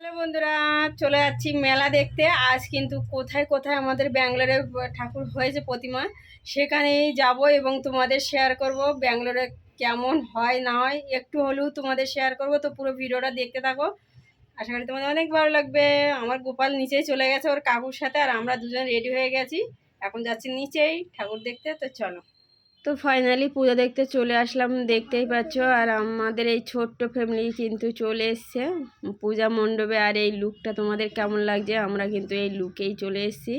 Hello বন্ধুরা, চলে যাচ্ছি মেলা দেখতে। আজ কিন্তু কোথায় কোথায় আমাদের ব্যাঙ্গালোরে ঠাকুর হয়েছে প্রতিমা, সেখানেই যাব এবং তোমাদের শেয়ার করব। ব্যাঙ্গালোরে কেমন হয়, না হয়, একটু হলেও তোমাদের শেয়ার করব। তো পুরো ভিডিওটা দেখতে থাকো। আশা করি তোমাদের অনেক ভালো লাগবে। আমার গোপাল নিচেই চলে গেছে ওর কাকুর সাথে, আর আমরা দুজন রেডি হয়ে গেছি। এখন যাচ্ছি নিচেই ঠাকুর দেখতে। তো চলো। তো ফাইনালি পূজা দেখতে চলে আসলাম, দেখতেই পাচ্ছ। আর আমাদের এই ছোট্ট ফ্যামিলি কিন্তু চলে এসছে। পূজা মণ্ডপে আর এই লুকটা তোমাদের কেমন লাগছে? আমরা কিন্তু এই লুকেই চলে এসেছি।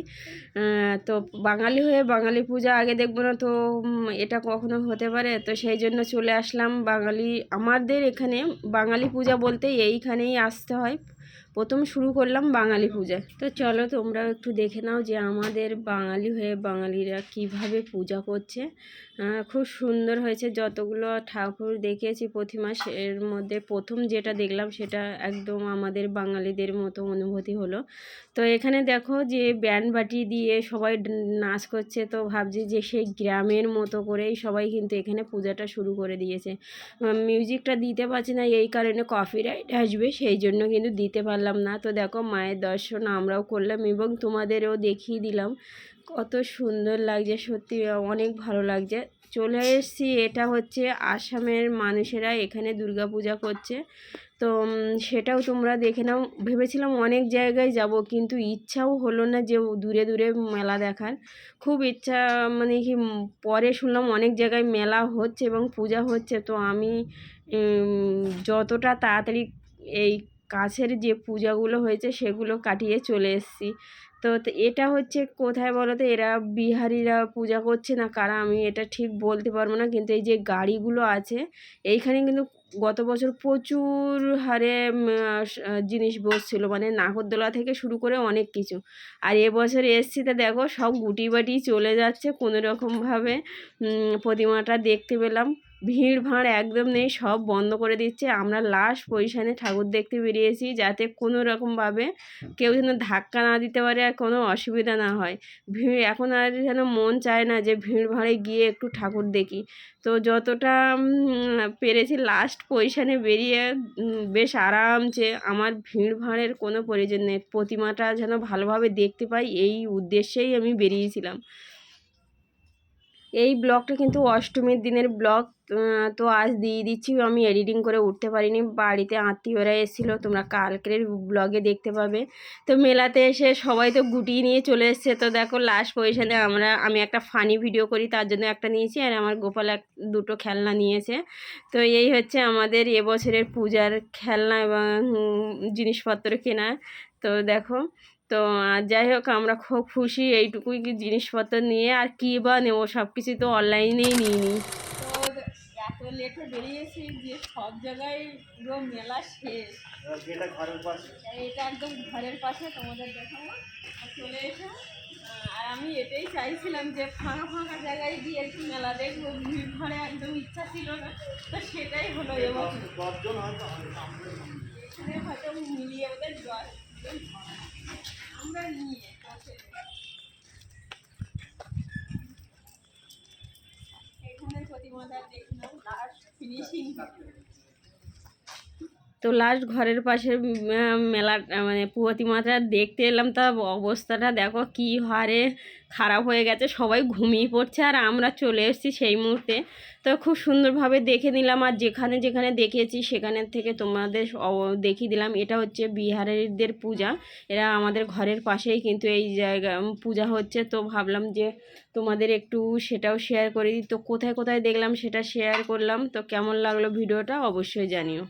তো বাঙালি হয়ে বাঙালি পূজা আগে দেখব না তো এটা কখনো হতে পারে? তো সেই জন্য চলে আসলাম বাঙালি, আমাদের এখানে বাঙালি পূজা বলতে এইখানেই আসতে হয়। প্রথম শুরু করলাম বাঙালি পূজা তো চলো তোমরাও একটু দেখে নাও যে আমাদের বাঙালি হয়ে বাঙালিরা কীভাবে পূজা করছে। খুব সুন্দর হয়েছে। যতগুলো ঠাকুর দেখেছি প্রতিমা এর মধ্যে প্রথম যেটা দেখলাম সেটা একদম আমাদের বাঙালিদের মতো অনুভূতি হলো। তো এখানে দেখো যে ব্যান্ড বাটি দিয়ে সবাই নাচ করছে। তো ভাবছি যে সেই গ্রামের মতো করেই সবাই কিন্তু এখানে পূজাটা শুরু করে দিয়েছে। মিউজিকটা দিতে পারছি না, এই কারণে কপিরাইট আসবে। সেই জন্য কিন্তু দিতে পারলাম না। তো দেখো মায়ের দর্শন আমরাও করলাম এবং তোমাদেরও দেখিয়ে দিলাম। কত সুন্দর লাগছে, সত্যি অনেক ভালো লাগছে। চলে এসেছি, এটা হচ্ছে আসামের মানুষেরা এখানে দুর্গাপূজা করছে। তো সেটাও তোমরা দেখে নাও। ভেবেছিলাম অনেক জায়গায় যাব, কিন্তু ইচ্ছাও হলো না যে দূরে দূরে মেলা দেখার। খুব ইচ্ছা মানে কি পরে শুনলাম অনেক জায়গায় মেলা হচ্ছে এবং পূজা হচ্ছে। তো আমি যতটা তাড়াতাড়ি এই কাছের যে পূজাগুলো হয়েছে সেগুলো কাটিয়ে চলে এসেছি। তো এটা হচ্ছে কোথায় বলো তো এরা বিহারিরা পূজা করছে না কারা আমি এটা ঠিক বলতে পারব না। কিন্তু এই যে গাড়িগুলো আছে, এইখানে কিন্তু গত বছর প্রচুর হারে জিনিস বসছিল। মানে নাগরদোলা থেকে শুরু করে অনেক কিছু। আর এবছর এসছি তা দেখো, সব গুটি বাটি চলে যাচ্ছে। কোনো রকমভাবে প্রতিমাটা দেখতে পেলাম। ভিড় ভাঁড় একদম নেই সব বন্ধ করে দিচ্ছে। আমরা লাস্ট পজিশানে ঠাকুর দেখতে বেরিয়েছি যাতে কোনো রকমভাবে কেউ যেন ধাক্কা না দিতে পারে আর কোনো অসুবিধা না হয়। ভিড় এখন আর যেন মন চায় না যে ভিড় ভাঁড়ে গিয়ে একটু ঠাকুর দেখি। তো যতটা পেরেছি লাস্ট পজিশানে বেরিয়ে বেশ আরামছে আমার ভিড় ভাঁড়ের কোনো প্রয়োজন নেই। প্রতিমাটা যেন ভালোভাবে দেখতে পাই এই উদ্দেশ্যেই আমি বেরিয়েছিলাম। এই ব্লগটা কিন্তু অষ্টমীর দিনের ব্লগ। তো আজ দিয়ে দিচ্ছি, আমি এডিটিং করে উঠতে পারিনি। বাড়িতে আত্মীয়রা এসেছিল, তোমরা কালকের ব্লগে দেখতে পাবে। তো মেলাতে এসে সবাই তো গুটিয়ে নিয়ে চলে এসছে। তো দেখো লাস্ট পজিশনে আমরা, আমি একটা ফানি ভিডিও করি, তার জন্য একটা নিয়েছি, আর আমার গোপাল এক, দুটো খেলনা নিয়েছে। তো এই হচ্ছে আমাদের এবছরের পূজার খেলনা এবং জিনিসপত্র কেনা তো দেখো, তো যাই হোক, আমরা খুব খুশি, এইটুকুই জিনিসপত্র নিয়ে, আর কী বা নেব সব কিছু তো অনলাইনেই নিই এত লেটে বেরিয়েছি যে সব জায়গায় পুরো মেলা শেষ। যেটা ঘরের পাশে। এটা একদম ঘরের পাশে তোমাদের দেখাবো। চলে এসো। আর আমি এটাই চাইছিলাম যে ফাঁকা ফাঁকা জায়গায় গিয়ে একটু মেলা দেখব। ভিড় ভাড়ে একদম ইচ্ছা ছিল না। তো সেটাই হলো এবছর দশজন হয়তো এখানে হয়তো মিলিয়ে ওদের হবে। আমরা নিয়ে বসে এখানে প্রতিমাটা দেখলাম লাস্ট ফিনিশিং তো লাস্ট ঘরের পাশে মেলা মানে প্রতিমাটা দেখতে এলাম, তা অবস্থাটা দেখো কি হারে খারাপ হয়ে গেছে, সবাই ঘুমিয়ে পড়ছে আর আমরা চলে এসেছি সেই মুহূর্তে। তো খুব সুন্দরভাবে দেখে নিলাম আর যেখানে যেখানে দেখেছি সেখানে থেকে তোমাদের দেখিয়ে দিলাম। এটা হচ্ছে বিহারিদের পূজা, এরা আমাদের ঘরের পাশেই কিন্তু এই জায়গা পূজা হচ্ছে। তো ভাবলাম যে তোমাদের একটু সেটাও শেয়ার করে দিই। তো কোথায় কোথায় দেখলাম সেটা শেয়ার করলাম। তো কেমন লাগল ভিডিওটা অবশ্যই জানিও।